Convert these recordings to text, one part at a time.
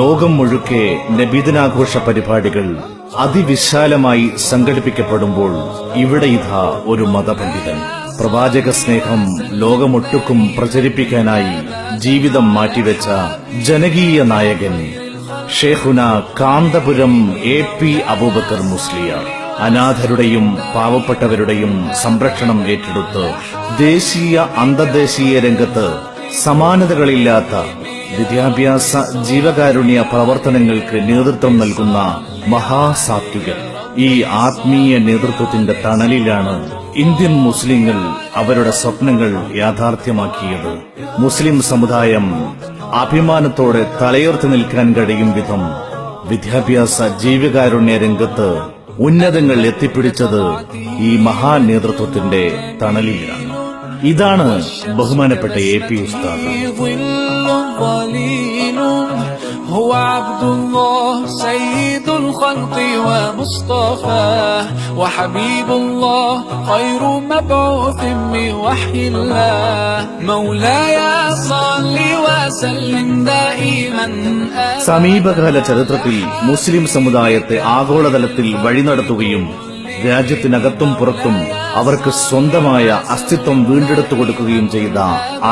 ലോകം മുഴുക്കെ നബിദിനാഘോഷ പരിപാടികൾ അതിവിശാലമായി സംഘടിപ്പിക്കപ്പെടുമ്പോൾ ഇവിടെ ഇതാ ഒരു മതപണ്ഡിതൻ. പ്രവാചക സ്നേഹം ലോകമൊട്ടുക്കും പ്രചരിപ്പിക്കാനായി ജീവിതം മാറ്റിവെച്ച ജനകീയ നായകൻ ഷേഖുന കാന്തപുരം എ പി അബൂബക്കർ മുസ്ലിയാർ. അനാഥരുടെയും പാവപ്പെട്ടവരുടെയും സംരക്ഷണം ഏറ്റെടുത്ത് ദേശീയ അന്തർദേശീയ രംഗത്ത് സമാനതകളില്ലാത്ത വിദ്യാഭ്യാസ ജീവകാരുണ്യ പ്രവർത്തനങ്ങൾക്ക് നേതൃത്വം നൽകുന്ന മഹാസാത്വികൾ ഈ ആത്മീയ നേതൃത്വത്തിന്റെ തണലിലാണ് ഇന്ത്യൻ മുസ്ലിങ്ങൾ അവരുടെ സ്വപ്നങ്ങൾ യാഥാർത്ഥ്യമാക്കിയത്. മുസ്ലിം സമുദായം അഭിമാനത്തോടെ തലയുർത്തി നിൽക്കാൻ കഴിയും വിധം വിദ്യാഭ്യാസ ജീവകാരുണ്യ രംഗത്ത് ഉന്നതങ്ങൾ എത്തിപ്പിടിച്ചത് ഈ മഹാ നേതൃത്വത്തിന്റെ തണലിലാണ്. ഇതാണ് ബഹുമാനപ്പെട്ട എ പി ഉസ്താദ് ظل ظليل هو عبد الله سيد الخلق ومصطفاه وحبيب الله خير مبعوث من وحي الله مولاي صل وسلم دائما أبدا സമീപകാല ചരിത്രത്തിൽ മുസ്ലിം സമുദായത്തെ ആഗോളതലത്തിൽ വഴിനടത്തുകയും രാജ്യത്തിനകത്തും പുറത്തും അവർക്ക് സ്വന്തമായ അസ്തിത്വം വീണ്ടെടുത്തു കൊടുക്കുകയും ചെയ്ത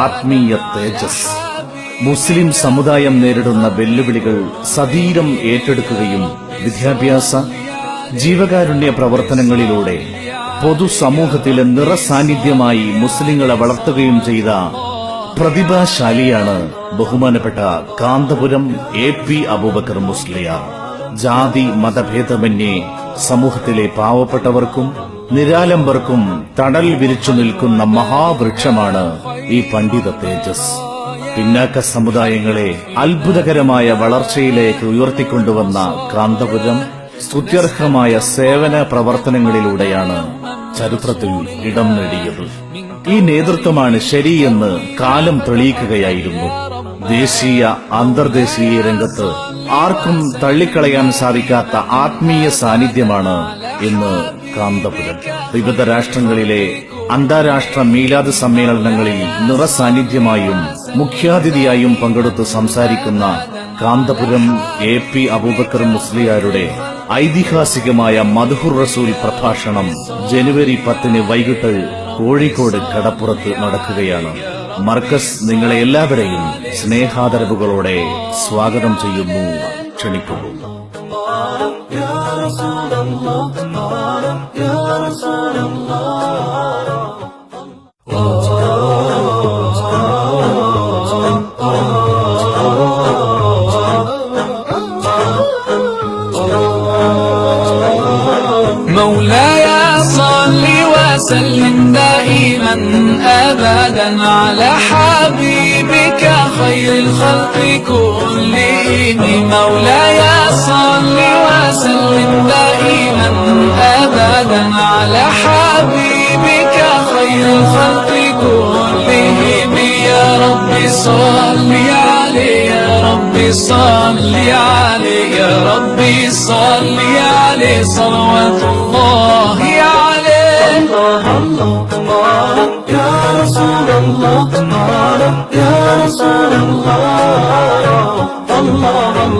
ആത്മീയ തേജസ്. മുസ്ലിം സമുദായം നേരിടുന്ന വെല്ലുവിളികൾ സതീരം ഏറ്റെടുക്കുകയും വിദ്യാഭ്യാസ ജീവകാരുണ്യ പ്രവർത്തനങ്ങളിലൂടെ പൊതുസമൂഹത്തിലെ നിറസാന്നിധ്യമായി മുസ്ലിങ്ങളെ വളർത്തുകയും ചെയ്ത പ്രതിഭാശാലിയാണ് ബഹുമാനപ്പെട്ട കാന്തപുരം എ പി അബൂബക്കർ മുസ്ലിയ ജാതി മതഭേദമന്യേ സമൂഹത്തിലെ പാവപ്പെട്ടവർക്കും നിരാലംബർക്കും തണൽ വിരിച്ചു നിൽക്കുന്ന മഹാവൃക്ഷമാണ് ഈ പണ്ഡിത തേജസ്. പിന്നാക്ക സമുദായങ്ങളെ അത്ഭുതകരമായ വളർച്ചയിലേക്ക് ഉയർത്തിക്കൊണ്ടുവന്ന കാന്തപുരം സ്തുത്യർഹമായ സേവന പ്രവർത്തനങ്ങളിലൂടെയാണ് ചരിത്രത്തിൽ ഇടം നേടിയത്. ഈ നേതൃത്വമാണ് ശരിയെന്ന് കാലം തെളിയിക്കുകയായിരുന്നു. ദേശീയ അന്തർദേശീയ രംഗത്ത് ആർക്കും തള്ളിക്കളയാൻ സാധിക്കാത്ത ആത്മീയ സാന്നിധ്യമാണ് ഇന്ന് കാന്തപുരം. വിവിധ രാഷ്ട്രങ്ങളിലെ അന്താരാഷ്ട്ര മീലാദ് സമ്മേളനങ്ങളിൽ നിറസാന്നിധ്യമായും മുഖ്യാതിഥിയായും പങ്കെടുത്ത് സംസാരിക്കുന്ന കാന്തപുരം എ പി അബൂബക്കർ മുസ്ലിയാരുടെ ഐതിഹാസികമായ മധുഹുർ റസൂൽ പ്രഭാഷണം ജനുവരി പത്തിന് വൈകിട്ട് കോഴിക്കോട് കടപ്പുറത്ത് നടക്കുകയാണ്. മർക്കസ് നിങ്ങളെ എല്ലാവരെയും സ്നേഹാദരവുകളോടെ സ്വാഗതം ചെയ്യുന്നു ക്ഷണിക്കുന്നു مولاي صل وسلم دائما على حبيبك خير الخلق كلهم. مولاي صل وسلم دائما ابدا على حبيبك خير الخلق كلهم. يا رب صل عليه يا رب صل عليه يا رب صل عليه. صلوات الله رسول الله يا رسول الله الله